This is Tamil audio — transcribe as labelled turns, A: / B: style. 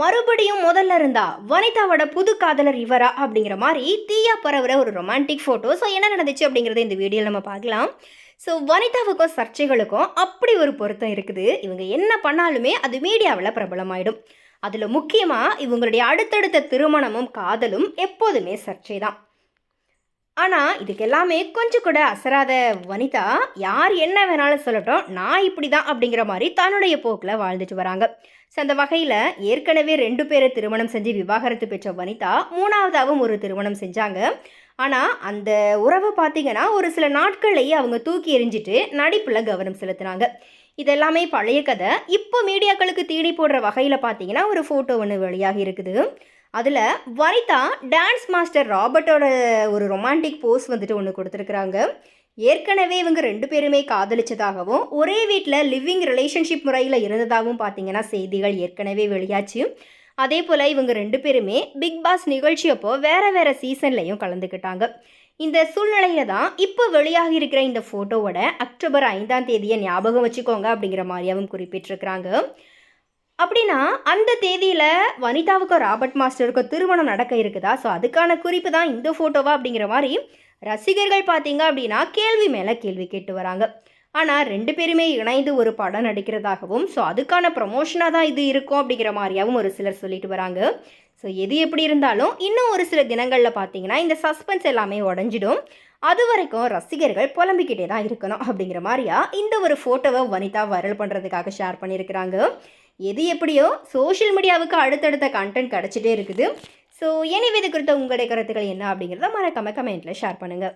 A: மறுபடியும் முதல்ல இருந்தா வனிதாவோட புது காதலர் இவரா அப்படிங்கிற மாதிரி தீயா பரவுற ஒரு ரொமான்டிக் ஃபோட்டோ ஸோ என்ன நடந்துச்சு அப்படிங்கிறத இந்த வீடியோவில் நம்ம பார்க்கலாம். ஸோ வனிதாவுக்கும் சர்ச்சைகளுக்கும் அப்படி ஒரு பொருத்தம் இருக்குது. இவங்க என்ன பண்ணாலுமே அது மீடியாவில் பிரபலமாயிடும். அதில் முக்கியமாக இவங்களுடைய அடுத்தடுத்த திருமணமும் காதலும் எப்போதுமே சர்ச்சை தான் ஆனால் இதுக்கு எல்லாமே கொஞ்சம் கூட அசராத வனிதா யார் என்ன வேணாலும் சொல்லட்டும் நான் இப்படி தான் அப்படிங்கிற மாதிரி தன்னுடைய போக்கில் வாழ்ந்துட்டு வராங்க. ஸோ அந்த வகையில் ஏற்கனவே ரெண்டு பேரை திருமணம் செஞ்சு விவாகரத்து பெற்ற வனிதா மூணாவதாகவும் ஒரு திருமணம் செஞ்சாங்க. ஆனால் அந்த உறவை பார்த்தீங்கன்னா ஒரு சில நாட்கள்லேயே அவங்க தூக்கி எறிஞ்சிட்டு நடிப்பில் கவனம் செலுத்தினாங்க. இதெல்லாமே பழைய கதை. இப்போ மீடியாக்களுக்கு தேடி போடுற வகையில் பார்த்தீங்கன்னா ஒரு ஃபோட்டோ ஒன்று வெளியாகி இருக்குது. அதில் வனிதா டான்ஸ் மாஸ்டர் ராபர்ட்டோட ஒரு ரொமான்டிக் போஸ் வந்துட்டு ஒன்று கொடுத்துருக்குறாங்க. ஏற்கனவே இவங்க ரெண்டு பேருமே காதலிச்சதாகவும் ஒரே வீட்டில் லிவிங் ரிலேஷன்ஷிப் முறையில் இருந்ததாகவும் பார்த்தீங்கன்னா செய்திகள் ஏற்கனவே வெளியாச்சு. அதே போல் இவங்க ரெண்டு பேருமே பிக் பாஸ் நிகழ்ச்சி அப்போ வேறு வேறு சீசன்லையும் கலந்துக்கிட்டாங்க. இந்த சூழ்நிலையில தான் இப்போ வெளியாகி இருக்கிற இந்த ஃபோட்டோவோட அக்டோபர் ஐந்தாம் தேதியை ஞாபகம் வச்சுக்கோங்க அப்படிங்கிற மாதிரியாவும் குறிப்பிட்டிருக்கிறாங்க. அப்படின்னா அந்த தேதியில் வனிதாவுக்கும் ராபர்ட் மாஸ்டருக்கும் திருமணம் நடக்க இருக்குதா? ஸோ அதுக்கான குறிப்பு தான் இந்த ஃபோட்டோவா அப்படிங்கிற மாதிரி ரசிகர்கள் பார்த்தீங்க அப்படின்னா கேள்வி மேலே கேள்வி கேட்டு வராங்க. ஆனால் ரெண்டு பேருமே இணைந்து ஒரு படம் நடிக்கிறதாகவும் ஸோ அதுக்கான ப்ரமோஷனாக தான் இது இருக்கும் அப்படிங்கிற மாதிரியாகவும் ஒரு சிலர் சொல்லிட்டு வராங்க. ஸோ எது எப்படி இருந்தாலும் இன்னும் ஒரு சில தினங்களில் பார்த்தீங்கன்னா இந்த சஸ்பென்ஸ் எல்லாமே உடஞ்சிடும். அது வரைக்கும் ரசிகர்கள் புலம்பிக்கிட்டே தான் இருக்கணும் அப்படிங்கிற மாதிரியா இந்த ஒரு ஃபோட்டோவை வனிதா வைரல் பண்ணுறதுக்காக ஷேர் பண்ணியிருக்கிறாங்க. எது எப்படியோ சோஷியல் மீடியாவுக்கு அடுத்தடுத்த கண்டென்ட் கிடச்சிட்டே இருக்குது. ஸோ எனவே இது குறித்த உங்களுடைய கருத்துக்கள் என்ன அப்படிங்கிறத மறக்காம கமெண்ட்டில் ஷேர் பண்ணுங்கள்